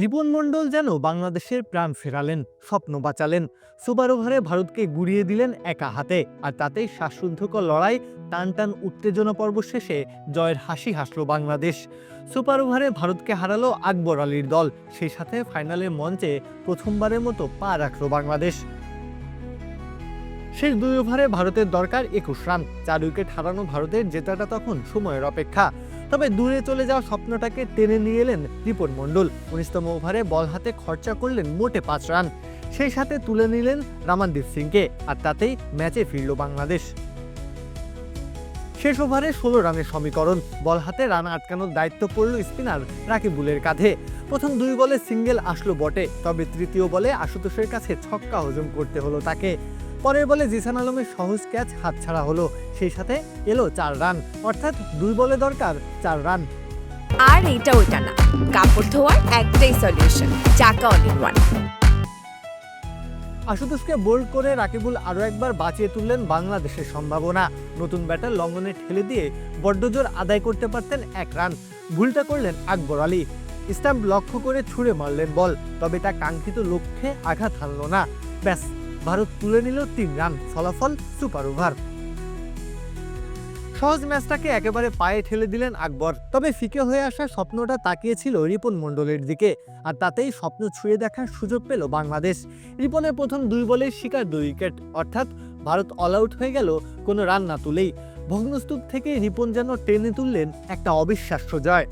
রিপন মণ্ডল যেন বাংলাদেশের প্রাণ ফেরালেন, স্বপ্ন বাঁচালেন। সুপার ওভারে ভারতকে গুড়িয়ে দিলেন একা হাতে, আর তাতেই শ্বাসরুদ্ধকর লড়াই, টান টান উত্তেজনা পর্ব শেষে জয়ের হাসি হাসল বাংলাদেশ। সুপার ওভারে ভারতকে হারালো আকবর আলীর দল, সেই সাথে ফাইনালের মঞ্চে প্রথমবারের মতো পা রাখল বাংলাদেশ। শেষ দুই ওভারে ভারতের দরকার একুশ রান। চার উইকেট হারানো ভারতের জেতাটা তখন সময়ের অপেক্ষা। তবে দূরে চলে যাওয়া স্বপ্নটাকে টেনে নিয়ে এলেন রিপন মণ্ডল। উনিশতম ওভারে বল হাতে খরচা করলেন মোটে পাঁচ রান। সেই সাথে তুলে নিলেন রামানদীপ সিংকে, আর তাতেই ম্যাচে ফিরল বাংলাদেশ। শেষ ওভারে ষোলো রানের সমীকরণ। বল হাতে রান আটকানোর দায়িত্ব পড়ল স্পিনার রাকিবুলের কাঁধে। প্রথম দুই বলে সিঙ্গেল আসলো বটে, তবে তৃতীয় বলে আশুতোষের কাছে ছক্কা হজম করতে হলো তাকে। পরের বলে জিসান আলমের সহজ ক্যাচ হাতছাড়া হলো। সেই সাথে এলো চার রান অর্থাৎ দুই বলে দরকার চার রান। আর এটা ওটা না কাপড় ধোয়ার একটাই সলিউশন চাকা অল ইন ওয়ান আশুতোষকে বোল্ড করে রাকিবুল আরও একবার বাঁচিয়ে তুললেন বাংলাদেশের সম্ভাবনা। নতুন ব্যাটার লঙ্ঘনে ঠেলে দিয়ে বড্ডজোর আদায় করতে পারতেন এক রান। ভুলটা করলেন আকবর আলী। স্টাম্প লক্ষ্য করে ছুঁড়ে মারলেন বল তবে তা কাঙ্ক্ষিত লক্ষ্যে আঘাত হানল না। ব্যাস ভারত তুলে নিল তিন রান, ফলাফল সুপার ওভার। সহজ ম্যাচটাকে একেবারে পায়ে ঠেলে দিলেন আকবর, তবে ফিকে হয়ে আসা স্বপ্নটা তাকিয়েছিল রিপন মণ্ডলের দিকে, আর তাতেই স্বপ্ন ছুঁয়ে দেখার সুযোগ পেল বাংলাদেশ। রিপনের প্রথম দুই বলের শিকার দুই উইকেট, অর্থাৎ ভারত অল আউট হয়ে গেল, কোনো রান না তুলেই। ভগ্নস্তূপ থেকে রিপন যেন টেনে তুললেন একটা অবিশ্বাস্য জয়।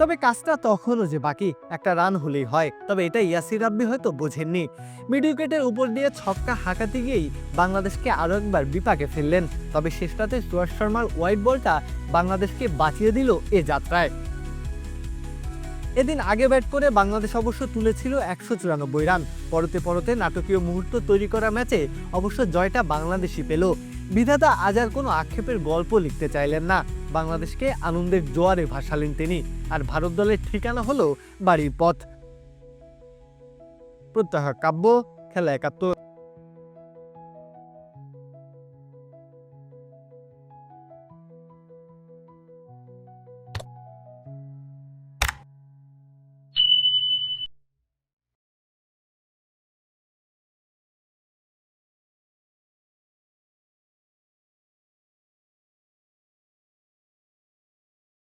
তবে কাজটা তখনও যে বাকি, একটা রান হলেই হয়। তবে এটা ইয়াসির রাব্বি হয়তো বোঝেননি। মিড উইকেটের উপর দিয়ে ছক্কা হাঁকাতে গিয়েই বাংলাদেশকে আরও একবার বিপাকে ফেললেন। তবে শেষটাতে সুয়াস শর্মার হোয়াইট বলটা বাংলাদেশকে বাঁচিয়ে দিল এ যাত্রায়। এদিন আগে ব্যাট করে বাংলাদেশ অবশ্য তুলেছিল একশো চুরানব্বই রান। পরতে পরতে নাটকীয় মুহূর্ত তৈরি করা ম্যাচে অবশ্য জয়টা বাংলাদেশই পেল। বিধাতা আজ আর কোনো আক্ষেপের গল্প লিখতে চাইলেন না। বাংলাদেশকে আনন্দের জোয়ারে ভাসালেন তিনি আর ভারত দলের ঠিকানা হলো বাড়ির পথ। প্রত্যাহ কাব্য, খেলা একাত্তর।